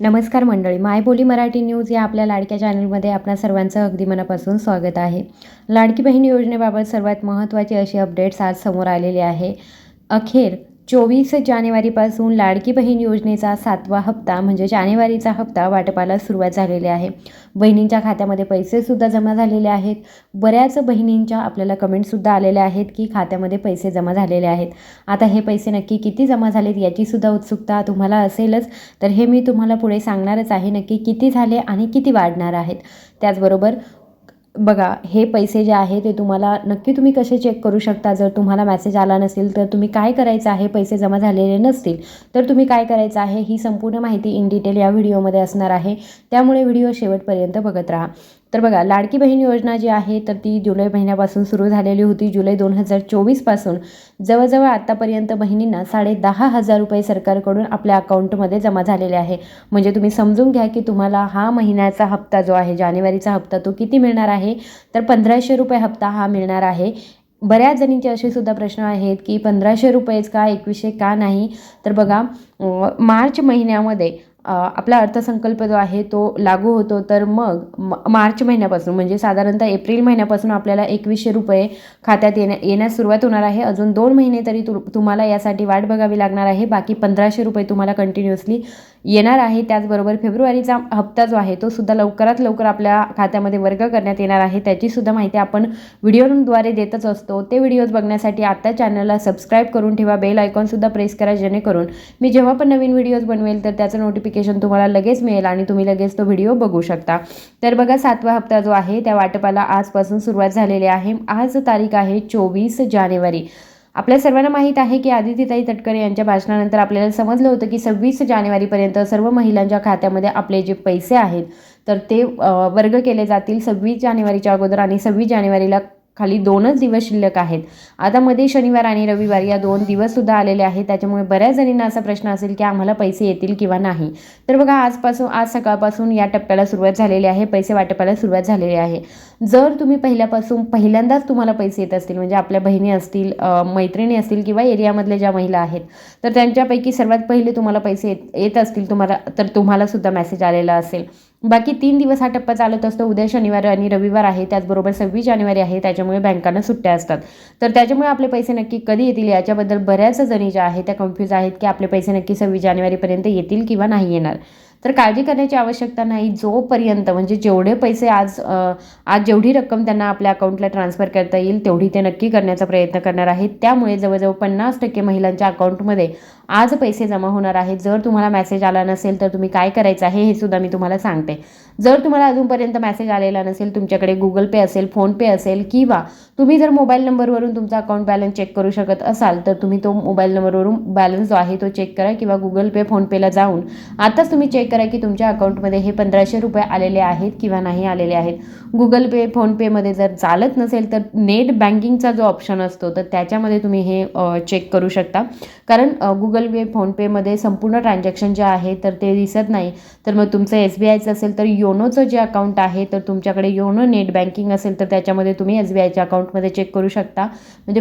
नमस्कार मंडळी मायबोली मराठी न्यूज या आपल्या लाडक्या चॅनलमध्ये आपणा सर्वांचं अगदी मनापासून स्वागत आहे. लाडकी बहीण योजनेबाबत सर्वात महत्त्वाची अशी अपडेट्स आज समोर आलेली आहे. अखेर चोवीस जानेवारीपासून लाडकी बहीण योजनेचा सातवा हप्ता म्हणजे जानेवारीचा हप्ता वाटपाला सुरुवात झालेली आहे. बहिणींच्या खात्यामध्ये पैसेसुद्धा जमा झालेले आहेत. बऱ्याच बहिणींच्या आपल्याला कमेंटसुद्धा आलेल्या आहेत की खात्यामध्ये पैसे जमा झालेले आहेत. आता हे पैसे नक्की किती जमा झालेत याचीसुद्धा उत्सुकता तुम्हाला असेलच. तर हे मी तुम्हाला पुढे सांगणारच आहे नक्की किती झाले आणि किती वाढणार आहेत. त्याचबरोबर बघा हे पैसे जे आहे ते तुम्हाला नक्की तुम्ही कसे चेक करू शकता? जर तुम्हाला मॅसेज आला नसेल तर तुम्ही काय करायचं आहे? पैसे जमा झालेले नसतील तर तुम्ही काय करायचं आहे? ही संपूर्ण माहिती इन डिटेल या व्हिडिओमध्ये असणार आहे. त्यामुळे व्हिडिओ शेवटपर्यंत बघत राहा. तर बघा लाडकी बहीण योजना जी आहे तर ती जुलै महिन्यापासून सुरू झालेली होती. जुलै दोन हजार चोवीसपासून जवळजवळ आत्तापर्यंत बहिणींना साडे दहा हजार रुपये सरकारकडून आपल्या अकाउंटमध्ये जमा झालेले आहे. म्हणजे तुम्ही समजून घ्या की तुम्हाला हा महिन्याचा हप्ता जो आहे जानेवारीचा हप्ता तो किती मिळणार आहे? तर पंधराशे रुपये हप्ता हा मिळणार आहे. बऱ्याच जणींचे असे सुद्धा प्रश्न आहेत की पंधराशे रुपयेच का एकवीसशे का नाही? तर बघा मार्च महिन्यामध्ये आपला अर्थसंकल्प जो आहे तो लागू होतो तर मग म मार्च महिन्यापासून म्हणजे साधारणतः एप्रिल महिन्यापासून आपल्याला एकवीसशे रुपये खात्यात येण्या येण्यास सुरुवात होणार आहे. अजून दोन महिने तरी तु तुम्हाला यासाठी वाट बघावी लागणार आहे. बाकी पंधराशे रुपये तुम्हाला कंटिन्युअसली येणार आहे. त्याचबरोबर फेब्रुवारीचा हप्ता जो आहे तो सुद्धा लवकरात लवकर आपल्या खात्यामध्ये वर्ग करण्यात येणार आहे. त्याचीसुद्धा माहिती आपण व्हिडिओद्वारे देतच असतो. ते व्हिडिओज बघण्यासाठी आत्ता चॅनलला सबस्क्राईब करून ठेवा. बेल आयकॉनसुद्धा प्रेस करा जेणेकरून मी जेव्हा पण नवीन व्हिडिओज बनवेल तर त्याचं नोटिफिकेशन तुम्हाला लगेच मिळेल आणि तुम्ही लगेच तो व्हिडिओ बघू शकता. तर बघा सातवा हप्ता जो आहे त्या वाटपाला आजपासून सुरुवात झालेली आहे. आज तारीख आहे चोवीस जानेवारी. आपल्या सर्वांना माहीत आहे की आदितीताई तटकरे यांच्या भाषणानंतर आपल्याला समजलं होतं की सव्वीस जानेवारीपर्यंत सर्व महिलांच्या खात्यामध्ये आपले जे पैसे आहेत तर ते वर्ग केले जातील सव्वीस जानेवारीच्या अगोदर आणि सव्वीस जानेवारीला खाली दोनच दिवस शिल्लक आहेत. आता मध्ये शनिवार आणि रविवार या दोन दिवससुद्धा आलेले आहेत. त्याच्यामुळे बऱ्याच जणींना असा प्रश्न असेल की आम्हाला पैसे येतील किंवा नाही. तर बघा आजपासून आज सकाळपासून या टप्प्याला सुरुवात झालेली आहे. पैसे वाटपाला सुरुवात झालेली आहे. जर तुम्ही पहिल्यापासून पहिल्यांदाच तुम्हाला पैसे येत असतील म्हणजे आपल्या बहिणी असतील मैत्रिणी असतील किंवा एरियामधल्या ज्या महिला आहेत तर त्यांच्यापैकी सर्वात पहिले तुम्हाला पैसे येत येत असतील तुम्हाला तर तुम्हाला सुद्धा मेसेज आलेला असेल. बाकी तीन दिवस हा टप्पा चालत असतो. उद्या शनिवार आणि रविवार आहे. त्याचबरोबर सव्वीस जानेवारी आहे. त्याच्यामुळे बँकांना सुट्ट्या असतात. तर त्याच्यामुळे आपले पैसे नक्की कधी येतील याच्याबद्दल बऱ्याच जणी ज्या आहेत त्या कन्फ्यूज आहेत की आपले पैसे नक्की सव्वीस जानेवारीपर्यंत येतील किंवा नाही येणार. तर काळजी करण्याची आवश्यकता नाही. जोपर्यंत म्हणजे जेवढे पैसे आज आज जेवढी रक्कम त्यांना आपल्या अकाउंटला ट्रान्सफर करता येईल तेवढी ते नक्की करण्याचा प्रयत्न करणार आहेत. त्यामुळे जवळजवळ पन्नास टक्के महिलांच्या अकाउंटमध्ये आज पैसे जमा होणार आहेत. जर तुम्हाला मेसेज आला नसेल तर तुम्ही काय करायचं आहे हे सुद्धा मी तुम्हाला सांगते. जर तुम्हाला अजूनपर्यंत मॅसेज आलेला नसेल तुमच्याकडे गुगल पे असेल फोनपे असेल किंवा तुम्ही जर मोबाईल नंबरवरून तुमचा अकाउंट बॅलन्स चेक करू शकत असाल तर तुम्ही तो मोबाईल नंबरवरून बॅलन्स जो आहे तो चेक करा किंवा गुगल पे फोनपेला जाऊन आताच तुम्ही चेक करा की तुमच्या अकाउंटमध्ये हे पंधराशे रुपये आलेले आहेत किंवा नाही आलेले आहेत. गुगल पे फोनपेमध्ये जर चालत नसेल तर नेट बँकिंगचा जो ऑप्शन असतो तर त्याच्यामध्ये तुम्ही हे चेक करू शकता. कारण गुगल पे फोनपेमध्ये संपूर्ण ट्रान्झॅक्शन जे आहे तर ते दिसत नाही. तर मग तुमचं एस बी आयचं असेल तर योनोचं जे अकाउंट आहे तर तुमच्याकडे योनो नेट बँकिंग असेल तर त्याच्यामध्ये तुम्ही एस बी आयच्या अकाउंटमध्ये चेक करू शकता. म्हणजे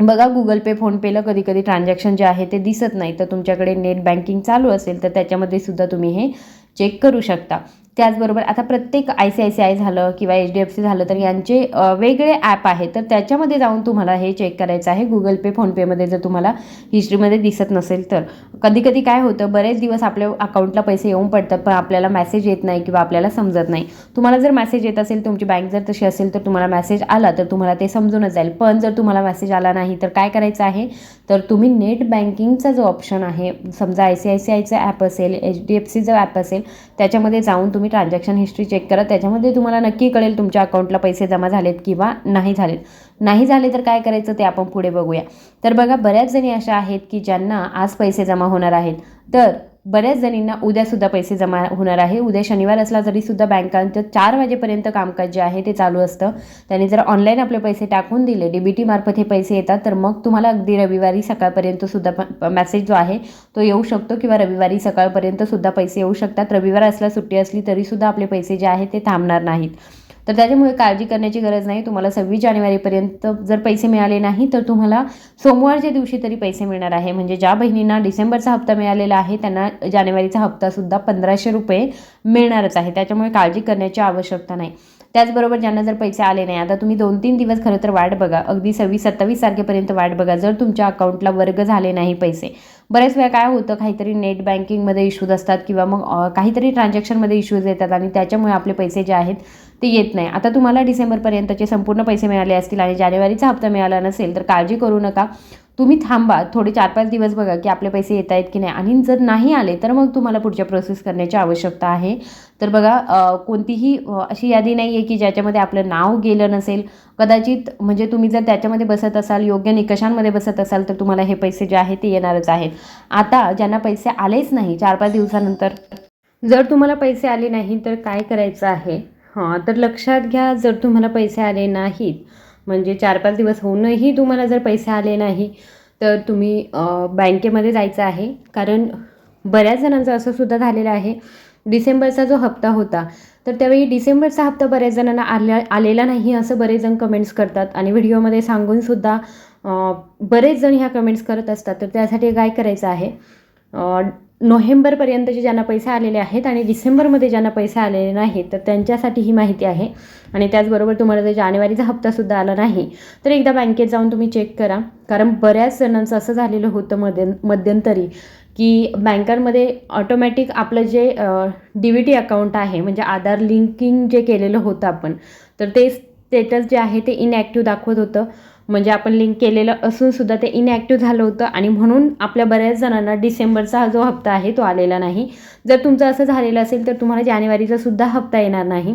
बघा गुगल पे फोनपेला कधी कधी ट्रान्झॅक्शन जे आहे ते दिसत नाही. तर तुमच्याकडे नेट बँकिंग चालू असेल तर त्याच्यामध्ये सुद्धा तुम्ही हे चेक करू शकता. त्याचबरोबर आता प्रत्येक I C I C I झालं किंवा एच डी एफ सी झालं तर यांचे वेगळे ॲप आहे तर त्याच्यामध्ये जाऊन तुम्हाला हे चेक करायचं आहे. गुगल पे फोनपेमध्ये जर तुम्हाला हिस्ट्रीमध्ये दिसत नसेल तर. कधी कधी काय होतं बरेच दिवस आपल्या अकाउंटला पैसे येऊन पडतात पण आपल्याला मेसेज येत नाही किंवा आपल्याला समजत नाही. तुम्हाला जर मेसेज येत असेल तुमची बँक जर तशी असेल तर तुम्हाला मेसेज आला तर तुम्हाला ते समजूनच जाईल. पण जर तुम्हाला मेसेज आला नाही तर काय करायचं आहे? तर तुम्ही नेट बँकिंगचा जो ऑप्शन आहे समजा आय सी आय सी आयचं ॲप असेल एच डी एफ सीचं ॲप असेल त्याच्यामध्ये जाऊन तुम्ही ट्रान्झॅक्शन हिस्ट्री चेक करा त्याच्यामध्ये तुम्हाला नक्की कळेल तुमच्या अकाउंटला पैसे जमा झालेत किंवा नाही झालेत. नाही झाले तर काय करायचं ते आपण पुढे बघूया. तर बघा बऱ्याच जणी अशा आहेत की ज्यांना आज पैसे जमा होणार आहेत. तर बऱ्याच जणींना उद्यासुद्धा पैसे जमा होणार आहे. उद्या शनिवार असला तरीसुद्धा बँकांचं चार वाजेपर्यंत कामकाज जे आहे ते चालू असतं. त्याने जर ऑनलाईन आपले पैसे टाकून दिले डी बी टीमार्फत हे पैसे येतात तर मग तुम्हाला अगदी रविवारी सकाळपर्यंत सुद्धा मेसेज जो आहे तो येऊ शकतो किंवा रविवारी सकाळपर्यंत सुद्धा पैसे येऊ शकतात. रविवार असला सुट्टी असली तरीसुद्धा आपले पैसे जे आहे ते थांबणार नाहीत. तर त्याच्यामुळे काळजी करण्याची गरज नाही. तुम्हाला सव्वीस जानेवारीपर्यंत जर पैसे मिळाले नाही तर तुम्हाला सोमवारच्या दिवशी तरी पैसे मिळणार आहे. म्हणजे ज्या बहिणींना डिसेंबरचा हप्ता मिळालेला आहे त्यांना जानेवारीचा हप्तासुद्धा पंधराशे रुपये मिळणारच आहे. त्याच्यामुळे काळजी करण्याची आवश्यकता नाही. त्याचबरोबर ज्यांना जर पैसे आले नाही आता तुम्ही दोन तीन दिवस खरं तर वाट बघा. अगदी सव्वीस सत्तावीस तारखेपर्यंत वाट बघा. जर तुमच्या अकाउंटला वर्ग झाले नाही पैसे बऱ्याच वेळा काय होतं काहीतरी नेट बँकिंगमध्ये इश्यूज असतात किंवा मग काहीतरी ट्रान्झॅक्शनमध्ये इश्यूज येतात आणि त्याच्यामुळे आपले पैसे जे आहेत ते येत नाही. आता तुम्हाला डिसेंबरपर्यंतचे संपूर्ण पैसे मिळाले असतील आणि जानेवारीचा हप्ता मिळाला नसेल तर काळजी करू नका. तुम्ही थांबा थोडे चार पाच दिवस बघा की आपले पैसे येत आहेत की नाही. आणि जर नाही आले तर मग तुम्हाला पुढच्या प्रोसेस करण्याची आवश्यकता आहे. तर बघा कोणतीही अशी यादी नाही आहे की ज्याच्यामध्ये आपलं नाव गेलं नसेल. कदाचित म्हणजे तुम्ही जर त्याच्यामध्ये बसत असाल योग्य निकषांमध्ये बसत असाल तर तुम्हाला हे पैसे जे आहेत ते येणारच आहेत. आता ज्यांना पैसे आलेच नाही चार पाच दिवसानंतर. जर तुम्हाला पैसे आले नाही तर काय करायचं आहे? हां तर लक्षात घ्या जर तुम्हाला पैसे आले नाहीत म्हणजे चार पाच दिवस होऊनही तुम्हाला जर पैसे आले नाही तर तुम्ही बँकेमध्ये जायचं आहे. कारण बऱ्याच जणांचं असं सुद्धा झालेलं आहे. डिसेंबरचा जो हप्ता होता तर त्यावेळी डिसेंबरचा हप्ता बऱ्याच जणांना आल्या आलेला नाही असं बरेच जण कमेंट्स करतात. आणि व्हिडिओमध्ये सांगूनसुद्धा बरेच जण ह्या कमेंट्स करत असतात. तर त्यासाठी काय करायचं आहे? नोव्हेंबरपर्यंतचे ज्यांना पैसे आलेले आहेत आणि डिसेंबरमध्ये ज्यांना पैसे आलेले नाहीत तर त्यांच्यासाठी ही माहिती आहे. आणि त्याचबरोबर तुम्हाला जर जानेवारीचा हप्तासुद्धा आला नाही तर एकदा बँकेत जाऊन तुम्ही चेक करा. कारण बऱ्याच जणांचं असं झालेलं होतं मध्य मध्यंतरी की बँकांमध्ये ऑटोमॅटिक आपलं जे डी व्ही टी अकाउंट आहे म्हणजे आधार लिंकिंग जे केलेलं होतं आपण तर ते स्टेटस जे आहे ते इनॲक्टिव्ह दाखवत होतं. म्हणजे आपण लिंक केलेलं असून सुद्धा ते इनॲक्टिव्ह झालं होतं आणि म्हणून आपल्या बऱ्याच जणांना डिसेंबरचा हा जो हप्ता आहे तो आलेला नाही. जर तुमचं असं झालेलं असेल तर तुम्हाला जानेवारीचा सुद्धा हप्ता येणार नाही.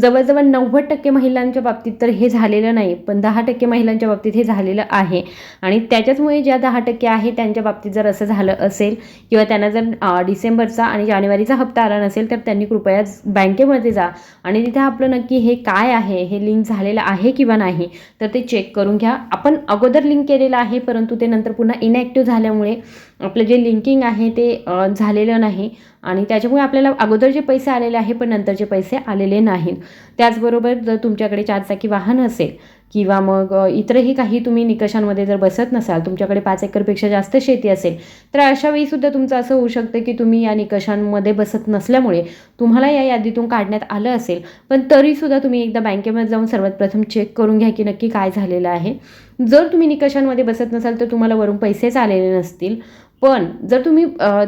जवळजवळ नव्वद टक्के महिलांच्या बाबतीत तर हे झालेलं नाही पण दहा टक्के महिलांच्या बाबतीत हे झालेलं आहे. आणि त्याच्याचमुळे ज्या दहा टक्के आहे त्यांच्या बाबतीत जर असं झालं असेल किंवा त्यांना जर डिसेंबरचा आणि जानेवारीचा हप्ता आला नसेल तर त्यांनी कृपया बँकेमध्ये जा. आणि तिथे आपलं नक्की हे काय आहे हे लिंक झालेलं आहे किंवा नाही तर ते चेक करून घ्या. आपण अगोदर लिंक केलेलं आहे परंतु ते नंतर पुन्हा इनॅक्टिव्ह झाल्यामुळे आपलं जे लिंकिंग आहे ते झालेलं नाही. आणि त्याच्यामुळे आपल्याला अगोदर जे पैसे आलेले आहे पण नंतरचे पैसे आलेले नाहीत. त्याचबरोबर जर तुमच्याकडे चारचाकी वाहन असेल किंवा मग इतरही काही तुम्ही निकषांमध्ये जर बसत नसाल तुमच्याकडे पाच एकरपेक्षा जास्त शेती असेल तर अशावेळी सुद्धा तुमचं असं होऊ शकतं की तुम्ही या निकषांमध्ये बसत नसल्यामुळे तुम्हाला या यादीतून काढण्यात आलं असेल पण तरीसुद्धा तुम्ही एकदा बँकेमध्ये जाऊन सर्वात प्रथम चेक करून घ्या की नक्की काय झालेलं आहे. जर तुम्ही निकषांमध्ये बसत नसाल तर तुम्हाला वरून पैसेच आलेले नसतील. पण जर तुम्ही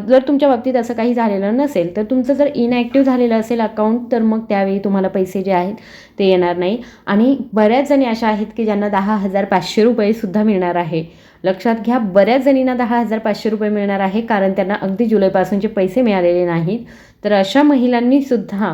जर तुमच्या बाबतीत असं काही झालेलं नसेल तर तुमचं जर इनॲक्टिव्ह झालेलं असेल अकाउंट तर मग त्यावेळी तुम्हाला पैसे जे आहेत ते येणार नाही. आणि बऱ्याच जणी अशा आहेत की ज्यांना दहा हजार पाचशे रुपयेसुद्धा मिळणार आहे. लक्षात घ्या बऱ्याच जणींना दहा हजार पाचशे रुपये मिळणार आहे कारण त्यांना अगदी जुलैपासूनचे पैसे मिळालेले नाहीत. तर अशा महिलांनीसुद्धा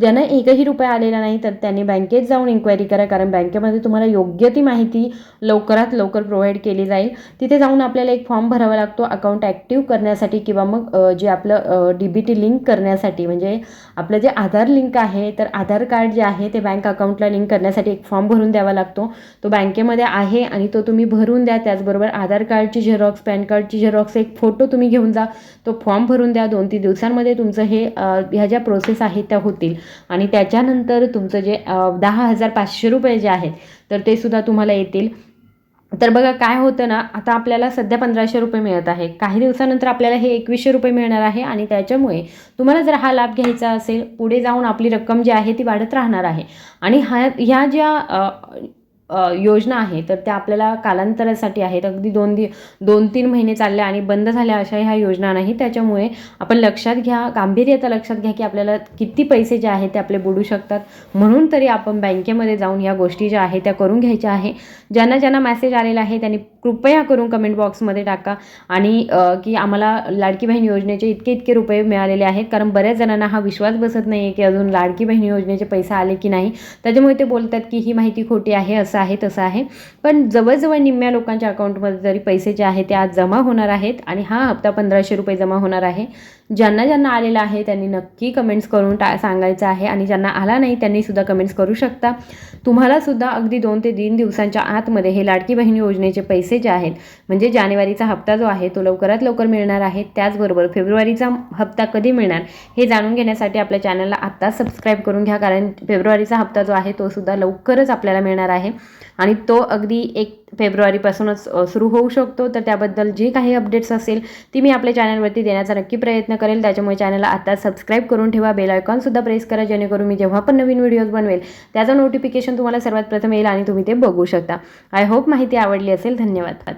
ज्यांना एकही रुपया आलेला नाही तर त्यांनी बँकेत जाऊन इन्क्वायरी करा. कारण बँकेमध्ये तुम्हाला योग्य ती माहिती लवकरात लवकर प्रोव्हाइड केली जाईल. तिथे जाऊन आपल्याला एक फॉर्म भरावा लागतो अकाउंट ॲक्टिव्ह करण्यासाठी किंवा मग जे आपलं डी बी टी लिंक करण्यासाठी. म्हणजे आपलं जे आधार लिंक आहे तर आधार कार्ड जे आहे ते बँक अकाउंटला लिंक करण्यासाठी एक फॉर्म भरून द्यावा लागतो. तो बँकेमध्ये आहे आणि तो तुम्ही भरून द्या. त्याचबरोबर आधार कार्डची झेरॉक्स पॅन कार्डची झेरॉक्स एक फोटो तुम्ही घेऊन जा. तो फॉर्म भरून द्या. दोन तीन दिवसांमध्ये तुमचं हे ह्या ज्या प्रोसेस आहेत त्या होतील. आणि त्याच्यानंतर तुमचं जे दहा हजार पाचशे रुपये जे आहेत तर ते सुद्धा तुम्हाला येतील. तर बघा काय होतं ना आता आपल्याला सध्या पंधराशे रुपये मिळत आहे. काही दिवसानंतर आपल्याला हे एकवीसशे रुपये मिळणार आहे आणि त्याच्यामुळे तुम्हाला जर हा लाभ घ्यायचा असेल पुढे जाऊन आपली रक्कम जी आहे ती वाढत राहणार आहे. आणि हा ह्या ज्या योजना आहे तर त्या आपल्याला कालांतरासाठी आहेत. अगदी दोन दि दोन तीन महिने चालल्या आणि बंद झाल्या अशा ह्या योजना नाही. त्याच्यामुळे आपण लक्षात घ्या गांभीर्यता लक्षात घ्या की आपल्याला किती पैसे जे आहेत ते आपले बुडू शकतात. म्हणून तरी आपण बँकेमध्ये जाऊन या गोष्टी ज्या आहेत त्या करून घ्यायच्या आहे. ज्यांना ज्यांना मेसेज आलेला आहे त्यांनी कृपया करून कमेंट बॉक्समध्ये टाका. आणि की आम्हाला लाडकी बहीण योजनेचे इतके इतके रुपये मिळालेले आहेत. कारण बऱ्याच जणांना हा विश्वास बसत नाही आहे की अजून लाडकी बहीण योजनेचे पैसे आले की नाही. त्याच्यामुळे ते बोलतात की ही माहिती खोटी आहे असं आहे तसं आहे. पण जवळजवळ निम्म्या लोकांच्या अकाउंटमध्ये तरी पैसे जे आहे ते आज जमा होणार आहेत आणि हा हप्ता पंधराशे रुपये जमा होणार आहे ज्यांना ज्यांना आलेला आहे त्यांनी नक्की कमेंट्स करून टा सांगायचं आहे आणि ज्यांना आला नाही त्यांनीसुद्धा कमेंट्स करू शकता. तुम्हालासुद्धा अगदी दोन ते तीन दिवसांच्या आतमध्ये हे लाडकी बहीण योजनेचे पैसे जे आहेत म्हणजे जानेवारीचा हप्ता जो आहे तो लवकरात लवकर मिळणार आहे. त्याचबरोबर फेब्रुवारीचा हप्ता कधी मिळणार हे जाणून घेण्यासाठी आपल्या चॅनलला आत्ता सबस्क्राईब करून घ्या कारण फेब्रुवारीचा हप्ता जो आहे तो सुद्धा लवकरच आपल्याला मिळणार आहे. आणि तो अगदी एक फेब्रुवारीपासूनच सुरू होऊ शकतो. तर त्याबद्दल जे काही अपडेट्स असेल ती मी आपल्या चॅनलवरती देण्याचा नक्की प्रयत्न प्रयत्न करेल त्याच्यामुळे चॅनलला आता सबस्क्राईब करून ठेवा. बेल आयकॉनसुद्धा प्रेस करा जेणेकरून मी जेव्हा पण नवीन व्हिडिओज बनवेल त्याचं नोटिफिकेशन तुम्हाला सर्वात प्रथम येईल आणि तुम्ही ते बघू शकता. आय होप माहिती आवडली असेल. धन्यवाद.